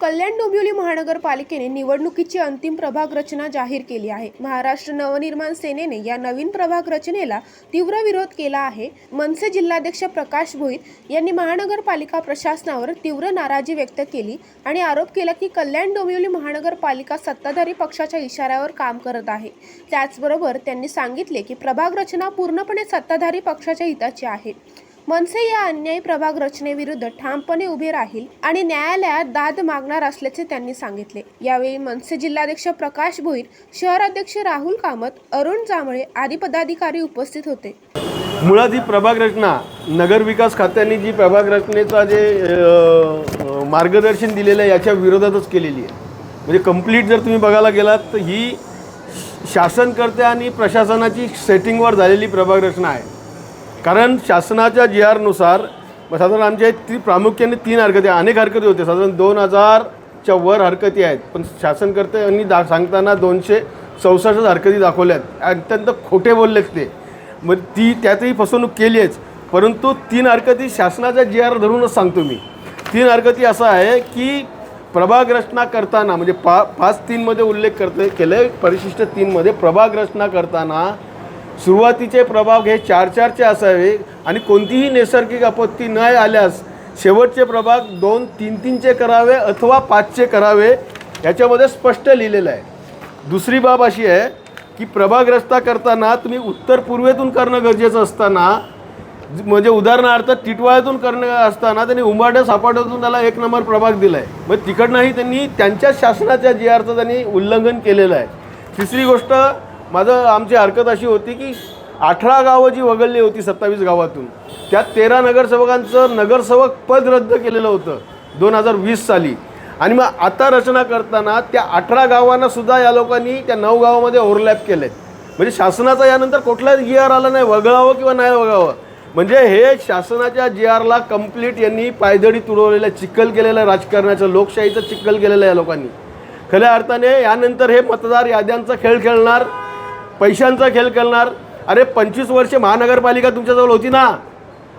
कल्याण डोंबिवली महानगरपालिकेने निवडणुकीची अंतिम प्रभाग रचना जाहीर केली आहे. महाराष्ट्र नवनिर्माण सेनेने या नवीन प्रभाग रचनेला तीव्र विरोध केला आहे. मनसे जिल्हाध्यक्ष प्रकाश भोईर यांनी महानगरपालिका प्रशासनावर तीव्र नाराजी व्यक्त केली आणि आरोप केला की कल्याण डोंबिवली महानगरपालिका सत्ताधारी पक्षाच्या इशाऱ्यावर काम करत आहे. त्याचबरोबर त्यांनी सांगितले की प्रभाग रचना पूर्णपणे सत्ताधारी पक्षाच्या हिताची आहे. मनसे या अन्यायी प्रभाग रचनेविरुद्ध ठामपणे उभे राहील आणि न्यायालयात दाद मागणार असल्याचे त्यांनी सांगितले. यावेळी मनसे जिल्हाध्यक्ष प्रकाश भोईर शहराध्यक्ष राहुल कामत अरुण जांभळे आदी पदाधिकारी उपस्थित होते. मुळात ही प्रभाग रचना नगरविकास खात्याने जी प्रभाग रचनेचा जे मार्गदर्शन दिलेलं आहे याच्या विरोधातच केलेली आहे. म्हणजे कंप्लीट जर तुम्ही बघायला गेलात तर ही शासनकर्ते आणि प्रशासनाची सेटिंगवर झालेली प्रभाग रचना आहे. कारण शासनाच्या जी आरनुसार साधारण आमच्या ती प्रामुख्याने तीन हरकती अनेक हरकती होते. साधारण दोन हजारच्या वर हरकती आहेत. पण शासनकर्त्यांनी दा सांगताना दोनशे चौसष्ट हरकती दाखवल्या आहेत अत्यंत खोटे बोललेत ते. मग ती त्यातही फसवणूक केली आहेच परंतु तीन हरकती शासनाच्या जी आर धरूनच सांगतो मी. तीन हरकती असं आहे की प्रभाग रचना करताना म्हणजे पा पाच तीनमध्ये उल्लेख करते केले परिशिष्ट तीनमध्ये प्रभाग रचना करताना सुरुवातीचे प्रभाग हे चार चारचे असावे आणि कोणतीही नैसर्गिक आपत्ती न आल्यास शेवटचे प्रभाग दोन तीन तीनचे करावे अथवा पाचचे करावे याच्यामध्ये स्पष्ट लिहिलेलं आहे. दुसरी बाब अशी आहे की प्रभाग रस्ता करताना तुम्ही उत्तर पूर्वेतून करणं गरजेचं असताना म्हणजे उदाहरणार्थ टिटवाळ्यातून करणं असताना त्यांनी उंबाड्या सापाट्यातून त्याला एक नंबर प्रभाग दिला आहे मग तिकडनंही त्यांनी त्यांच्या शासनाच्या जी आरचं त्यांनी उल्लंघन केलेलं आहे. तिसरी गोष्ट माझं आमची हरकत अशी होती की अठरा गावं जी वगळली होती सत्तावीस गावातून त्यात तेरा नगरसेवकांचं नगरसेवक पद रद्द केलेलं होतं दोन हजार वीस साली. आणि मग आता रचना करताना त्या अठरा गावांना सुद्धा या लोकांनी त्या नऊ गावामध्ये ओव्हरलॅप केले म्हणजे शासनाचा यानंतर कुठलाच जी आर आला नाही वगळावं किंवा नाही वगळावं. म्हणजे हे शासनाच्या जी आरला कंप्लीट यांनी पायदळी तुडवलेलं आहे, चिखल केलेलं आहे राजकारणाचं लोकशाहीचं चिखल केलेलं आहे या लोकांनी. खऱ्या अर्थाने यानंतर हे मतदार याद्यांचा खेळ खेळणार पैशांचा खेळ करणार अरे पंचवीस वर्ष महानगरपालिका तुमच्याजवळ होती ना?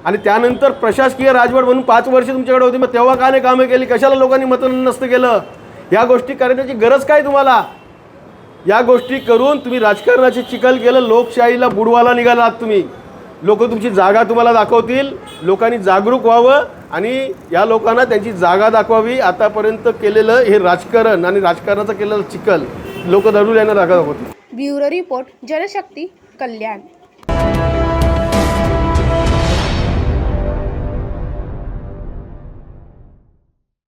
आणि त्यानंतर प्रशासकीय राजवट म्हणून पाच वर्ष तुमच्याकडे होती. मग तेव्हा का नाही कामं केली? कशाला लोकांनी मतदान नसतं केलं? या गोष्टी करण्याची गरज काय तुम्हाला? या गोष्टी करून तुम्ही राजकारणाचे चिखल केलं लोकशाहीला बुडवायला आहात तुम्ही. लोक तुमची जागा तुम्हाला दाखवतील. लोकांनी जागरूक व्हावं आणि या लोकांना त्यांची जागा दाखवावी. आतापर्यंत केलेलं हे राजकारण आणि राजकारणाचं केलेलं चिखल लोक दडून यांना दाखवतील ब्युरो रिपोर्ट जनशक्ती कल्याण.